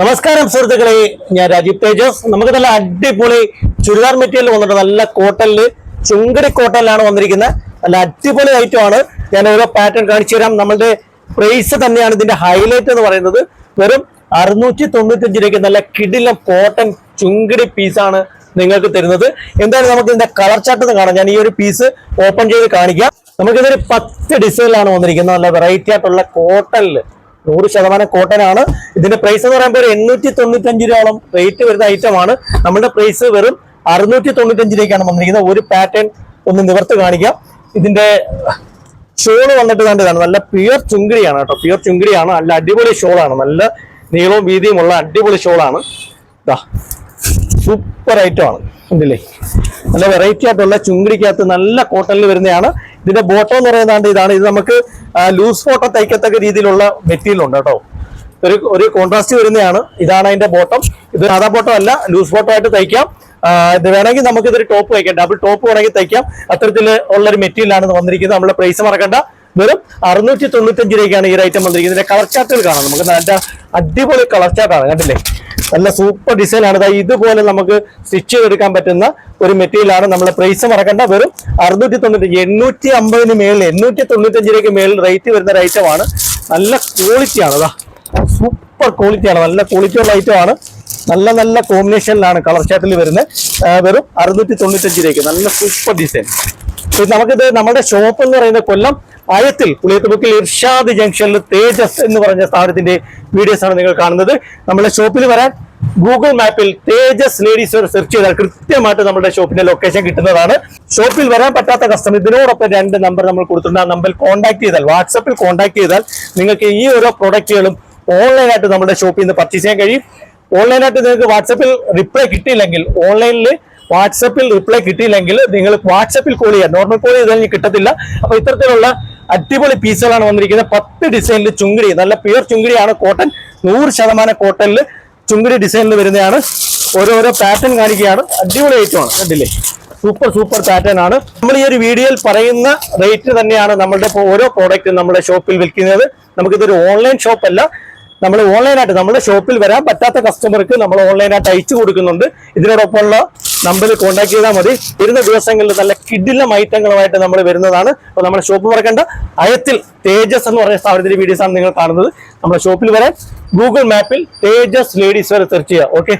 നമസ്കാരം സുഹൃത്തുക്കളെ. ഞാൻ രാജീവ് തേജസ്. നമുക്ക് നല്ല അടിപൊളി ചുരിദാർ മെറ്റീരിയൽ വന്നിട്ട് നല്ല കോട്ടലിൽ ചുങ്കടി കോട്ടലിലാണ് വന്നിരിക്കുന്നത്. നല്ല അടിപൊളി ഐറ്റം ആണ്. ഞാൻ ഓരോ പാറ്റേൺ കാണിച്ചു തരാം. നമ്മളുടെ പ്രൈസ് തന്നെയാണ് ഇതിന്റെ ഹൈലൈറ്റ് എന്ന് പറയുന്നത്. വെറും അറുന്നൂറ്റി തൊണ്ണൂറ്റഞ്ച് രൂപയ്ക്ക് നല്ല കിടിലം കോട്ടൺ ചുങ്കടി പീസാണ് നിങ്ങൾക്ക് തരുന്നത്. എന്തായാലും നമുക്ക് ഇതിന്റെ കളർ ചാർട്ട് കാണാം. ഞാൻ ഈ ഒരു പീസ് ഓപ്പൺ ചെയ്ത് കാണിക്കാം. നമുക്കിതൊരു പത്ത് ഡിസൈനിലാണ് വന്നിരിക്കുന്നത്. നല്ല വെറൈറ്റി ആയിട്ടുള്ള കോട്ടണിൽ നൂറ് ശതമാനം കോട്ടൺ ആണ് ഇതിന്റെ പ്രൈസ് എന്ന് പറയുമ്പോൾ എണ്ണൂറ്റി തൊണ്ണൂറ്റഞ്ച് രൂപയോളം റേറ്റ് വരുന്ന ഐറ്റം ആണ്. നമ്മുടെ പ്രൈസ് വെറും അറുന്നൂറ്റി തൊണ്ണൂറ്റഞ്ച് രൂപയ്ക്കാണ് വന്നിരിക്കുന്നത്. ഒരു പാറ്റേൺ ഒന്ന് നിവർത്ത് കാണിക്കാം. ഇതിന്റെ ഷോൾ വന്നിട്ട് കണ്ടതാണ് നല്ല പ്യുർ ചുങ്കിടിയാണ് കേട്ടോ. പ്യുവർ ചുങ്കിടിയാണ്. നല്ല അടിപൊളി ഷോളാണ് നല്ല നീളവും വീതിയുമുള്ള അടിപൊളി ഷോളാണ് ഇതാ സൂപ്പർ ഐറ്റമാണ് ഉണ്ടല്ലേ നല്ല വെറൈറ്റി ആയിട്ടുള്ള ചുങ്കിടിക്കകത്ത് നല്ല കോട്ടണിൽ വരുന്നതാണ് ഇതിന്റെ ബോട്ടം എന്ന് പറയുന്നത് ഇതാണ്. ഇത് നമുക്ക് ലൂസ് ഫോട്ടോ തയ്ക്കത്തക്ക രീതിയിലുള്ള മെറ്റീരിയൽ ഉണ്ട് കേട്ടോ. ഒരു ഒരു കോൺട്രാസ്റ്റ് വരുന്നതാണ്. ഇതാണ് അതിന്റെ ബോട്ടം ഇത് സാധാ ബോട്ടം അല്ല ലൂസ് ഫോട്ടോ ആയിട്ട് തയ്ക്കാം. ഇത് വേണമെങ്കിൽ നമുക്ക് ഇതൊരു ടോപ്പ് തയ്ക്കാം. ഡബിൾ ടോപ്പ് വേണമെങ്കിൽ തയ്ക്കാം. അത്തരത്തിൽ ഉള്ള ഒരു മെറ്റീരിയലാണ് വന്നിരിക്കുന്നത്. നമ്മുടെ പ്രൈസ് മറക്കണ്ട. വെറും അറുന്നൂറ്റി തൊണ്ണൂറ്റഞ്ച് രൂപയ്ക്കാണ് ഈ ഒരു ഐറ്റം വന്നിരിക്കുന്നത്. ഇതിന്റെ കളർ ചാർട്ടുകൾ കാണാം. നമുക്ക് നല്ല അടിപൊളി കളർ ചാർട്ടാണ് കണ്ടില്ലേ? നല്ല സൂപ്പർ ഡിസൈൻ ആണ്. ഇതുപോലെ നമുക്ക് സ്റ്റിച്ച് ചെയ്തെടുക്കാൻ പറ്റുന്ന ഒരു മെറ്റീരിയൽ ആണ്. നമ്മളെ പ്രൈസ് മറക്കേണ്ട. വെറും അറുന്നൂറ്റി തൊണ്ണൂറ്റി എണ്ണൂറ്റി അമ്പതിന് മേളിൽ എണ്ണൂറ്റി തൊണ്ണൂറ്റഞ്ചിലേക്ക് മേളിൽ റേറ്റ് വരുന്ന ഒരു ഐറ്റം ആണ്. നല്ല ക്വാളിറ്റി ആണ്. അതാ സൂപ്പർ ക്വാളിറ്റി ആണ്. നല്ല ക്വാളിറ്റി ഉള്ള ഐറ്റം ആണ്. നല്ല നല്ല കോമ്പിനേഷനിലാണ് കളർ ഷർട്ടിൽ വരുന്നത്. വെറും അറുന്നൂറ്റി തൊണ്ണൂറ്റഞ്ചിലേക്ക് നല്ല സൂപ്പർ ഡിസൈൻ നമുക്കിത് നമ്മുടെ ഷോപ്പ് എന്ന് പറയുന്നത് കൊല്ലം ആയത്തിൽ പുളിയത്തുമുക്കിൽ ഇർഷാദ് ജംഗ്ഷനിൽ തേജസ് എന്ന് പറഞ്ഞ സ്ഥാപനത്തിന്റെ വീഡിയോസ് ആണ് നിങ്ങൾ കാണുന്നത്. നമ്മളെ ഷോപ്പിൽ വരാൻ ഗൂഗിൾ മാപ്പിൽ തേജസ് ലേഡീസ് സെർച്ച് ചെയ്താൽ കൃത്യമായിട്ട് നമ്മുടെ ഷോപ്പിന്റെ ലൊക്കേഷൻ കിട്ടുന്നതാണ്. ഷോപ്പിൽ വരാൻ പറ്റാത്ത കസ്റ്റമർ ഇതിനോടൊപ്പം രണ്ട് നമ്പർ നമ്മൾ കൊടുത്തിട്ടുണ്ട്. ആ നമ്പറിൽ കോൺടാക്ട് ചെയ്താൽ വാട്സപ്പിൽ കോൺടാക്ട് ചെയ്താൽ നിങ്ങൾക്ക് ഈ ഓരോ പ്രൊഡക്റ്റുകളും ഓൺലൈനായിട്ട് നമ്മുടെ ഷോപ്പിൽ നിന്ന് പർച്ചേസ് ചെയ്യാൻ കഴിയും. ഓൺലൈനായിട്ട് നിങ്ങൾക്ക് വാട്സപ്പിൽ റിപ്ലൈ കിട്ടിയില്ലെങ്കിൽ ഓൺലൈനിൽ വാട്സപ്പിൽ റിപ്ലൈ കിട്ടിയില്ലെങ്കിൽ നിങ്ങൾ വാട്സപ്പിൽ കോൾ ചെയ്യാം നോർമൽ കോൾ ചെയ്താൽ കിട്ടത്തില്ല. അപ്പൊ ഇത്തരത്തിലുള്ള അടിപൊളി പീസുകളാണ് വന്നിരിക്കുന്നത്. പത്ത് ഡിസൈനിൽ ചുങ്കിടി നല്ല പ്യുർ ചുങ്കിടിയാണ് കോട്ടൺ നൂറ് ശതമാനം കോട്ടണിൽ ചുങ്കിടി ഡിസൈനിൽ വരുന്നതാണ്. ഓരോരോ പാറ്റേൺ കാണിക്കുകയാണ്. അടിപൊളി ഐറ്റമാണ് കണ്ടില്ലേ? സൂപ്പർ സൂപ്പർ പാറ്റേൺ ആണ്. നമ്മൾ ഈ ഒരു വീഡിയോയിൽ പറയുന്ന റേറ്റ് തന്നെയാണ് നമ്മളുടെ ഓരോ പ്രോഡക്റ്റും നമ്മുടെ ഷോപ്പിൽ വിൽക്കുന്നത്. നമുക്കിതൊരു ഓൺലൈൻ ഷോപ്പ് അല്ല. നമ്മൾ ഓൺലൈനായിട്ട് നമ്മുടെ ഷോപ്പിൽ വരാൻ പറ്റാത്ത കസ്റ്റമർക്ക് നമ്മൾ ഓൺലൈനായിട്ട് അയച്ചു കൊടുക്കുന്നുണ്ട്. ഇതിനോടൊപ്പമുള്ള നമ്പറിൽ കോൺടാക്ട് ചെയ്താൽ മതി. വരുന്ന ദിവസങ്ങളിൽ നല്ല കിഡിലം ഐറ്റങ്ങളുമായിട്ട് നമ്മൾ വരുന്നതാണ്. അപ്പോൾ നമ്മുടെ ഷോപ്പ് മറക്കേണ്ട. അയത്തിൽ തേജസ് എന്ന് പറഞ്ഞ സ്ഥാപനത്തിന്റെ വീഡിയോസ് ആണ് നിങ്ങൾ കാണുന്നത്. നമ്മുടെ ഷോപ്പിൽ വരാൻ ഗൂഗിൾ മാപ്പിൽ തേജസ് ലേഡീസ് വരെ സെർച്ച് ചെയ്യുക. ഓക്കെ